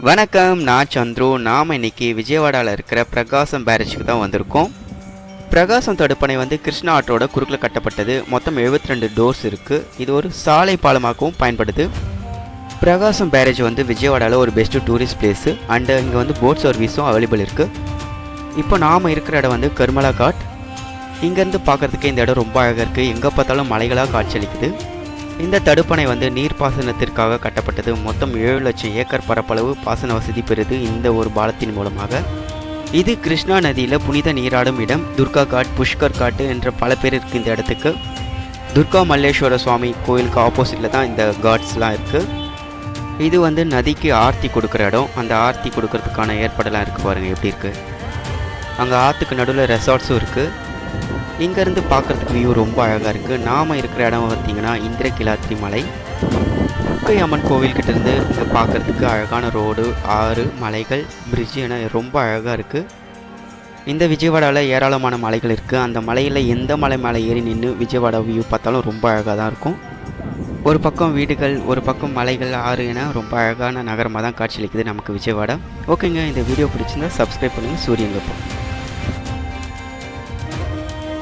வணக்கம் நான் சந்துரு. நாம் இன்னைக்கு விஜயவாடாவில் இருக்கிற பிரகாசம் பேரேஜுக்கு தான் வந்திருக்கோம். பிரகாசம் தடுப்பணை வந்து கிருஷ்ணா ஆற்றோட குறுக்கில் கட்டப்பட்டது. மொத்தம் 72 ரெண்டு டோர்ஸ் இருக்குது இது ஒரு சாலை பாலமாகவும் பயன்படுது. பிரகாசம் பேரேஜ் வந்து விஜயவாடாவில் ஒரு பெஸ்ட்டு டூரிஸ்ட் பிளேஸு அண்டு இங்கே வந்து போட் சர்வீஸும் அவைலபிள் இருக்குது இப்போ நாம் இருக்கிற இடம் வந்து கர்மலா காட். இங்கேருந்து பார்க்குறதுக்கு இந்த இடம் ரொம்ப அழகாக இருக்குது எங்கே பார்த்தாலும் மலைகளாக காட்சியளிக்குது இந்த தடுப்பணை வந்து நீர்ப்பாசனத்திற்காக கட்டப்பட்டது. மொத்தம் ஏழு லட்சம் ஏக்கர் பரப்பளவு பாசன வசதி பெறுது இந்த ஒரு பாலத்தின் மூலமாக. இது கிருஷ்ணா நதியில் புனித நீராடும் இடம். துர்கா காட் புஷ்கர் காட்டு என்ற பல பேர் இருக்குது இந்த இடத்துக்கு. துர்கா மல்லேஸ்வர சுவாமி கோயிலுக்கு ஆப்போசிட்டில் தான் இந்த காட்ஸ்லாம் இருக்குது இது வந்து நதிக்கு ஆர்த்தி கொடுக்குற இடம். அந்த ஆர்த்தி கொடுக்கறதுக்கான ஏற்பாடெல்லாம் இருக்குது பாருங்கள் எப்படி இருக்குது அங்கே ஆற்றுக்கு நடுவில் ரெசார்ட்ஸும் இருக்குது இங்கேருந்து பார்க்குறதுக்கு வியூ ரொம்ப அழகாக இருக்குது நாம் இருக்கிற இடம் பார்த்திங்கன்னா இந்திரகிலாத்ரி மலை. குக்கை அம்மன் கோவில்கிட்டேருந்து இருந்து இங்கே பார்க்குறதுக்கு அழகான ரோடு ஆறு மலைகள் பிரிட்ஜு என ரொம்ப அழகாக இருக்குது இந்த விஜயவாடாவில் ஏராளமான மலைகள் இருக்குது அந்த மலையில் எந்த மலை மேலே ஏறி நின்று விஜயவாடா வியூ பார்த்தாலும் ரொம்ப அழகாக தான் இருக்கும். ஒரு பக்கம் வீடுகள் ஒரு பக்கம் மலைகள் ஆறு என ரொம்ப அழகான நகரமாக தான் காட்சியளிக்குது நமக்கு விஜயவாடா. ஓகேங்க இந்த வீடியோ பிடிச்சிருந்தா சப்ஸ்கிரைப் பண்ணுங்கள் சூரியன் வெப்பம்.